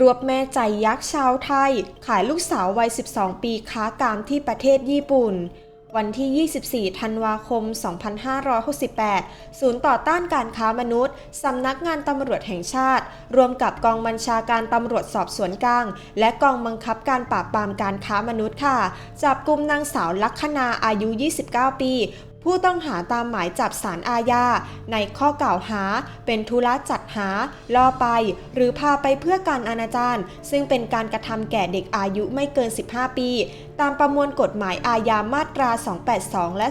รวบแม่ใจยักษ์ชาวไทย ขายลูกสาววัย 12 ปีค้ากามที่ประเทศญี่ปุ่น วันที่ 24 ธันวาคม 2568 ศูนย์ต่อต้านการค้ามนุษย์ สำนักงานตำรวจแห่งชาติ รวมกับกองบัญชาการตำรวจสอบสวนกลาง และกองบังคับการปราบปรามการค้ามนุษย์ค่ะ จับกลุ่มนางสาวลัคนาอายุ 29 ปี ผู้ต้องหาตามหมายจับสารอาญาในข้อกล่าวหา เป็นธุระจัดหา ล่อไป หรือพาไปเพื่อการอนาจารซึ่งเป็นการกระทำแก่เด็กอายุไม่เกิน 15 ปี ตามประมวลกฎหมายอาญามาตรา 282 และ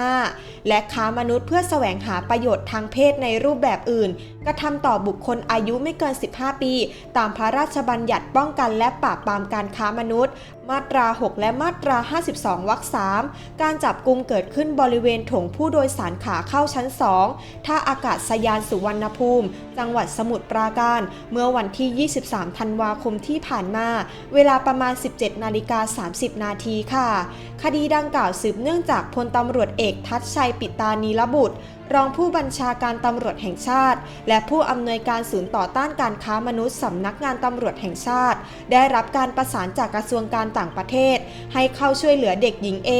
285 และค้ามนุษย์เพื่อแสวงหาประโยชน์ทางเพศในรูปแบบอื่น กระทำต่อบุคคลอายุไม่เกิน 15 ปี ตามพระราชบัญญัติป้องกันและปราบปรามการค้ามนุษย์ มาตรา 6 และมาตรา 52 วรรค 3 การจับกุมเกิดขึ้นบริเวเวณถงผู้โดยสารขาเข้าชั้น 2 ท่าอากาศยานสุวรรณภูมิ จังหวัดสมุทรปราการ เมื่อวันที่ 23 ธันวาคมที่ผ่านมา เวลาประมาณ 17 นาฬิกา 30 นาทีค่ะ คดีดังกล่าวสืบเนื่องจากพลตำรวจเอกทัชชัยปิตานีรบุตรรองผู้บัญชาการตำรวจแห่งชาติ และผู้อำนวยการศูนย์ต่อต้านการค้ามนุษย์สำนักงานตำรวจแห่งชาติ ได้รับการประสานจากกระทรวงการต่างประเทศ ให้เข้าช่วยเหลือเด็กหญิงเอ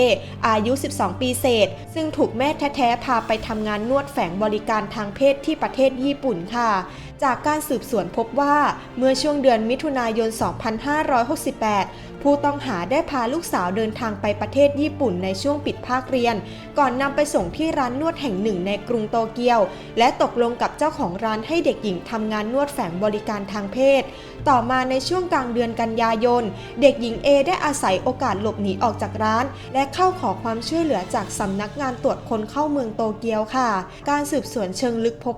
อายุ 12 ปีเศษ ซึ่งถูกแม่แท้ๆพาไปทำงานนวดแฝงบริการทางเพศที่ประเทศญี่ปุ่นค่ะ จากการสืบสวนพบว่าเมื่อช่วงเดือนมิถุนายน 2568ผู้ต้องหาได้พาลูกสาวเดินทางไปประเทศญี่ปุ่นในช่วงปิดภาคเรียน ก่อนนำไปส่งที่ร้านนวดแห่งหนึ่งในกรุงโตเกียว และตกลงกับเจ้าของร้านให้เด็กหญิงทำงานนวดแฝงบริการทางเพศ ต่อมาในช่วงกลางเดือนกันยายน เด็กหญิง A ได้อาศัยโอกาสหลบหนีออกจากร้าน และเข้าขอความช่วยเหลือจากสำนักงานตรวจคนเข้าเมืองโตเกียวค่ะ การสืบสวนเชิงลึกพบ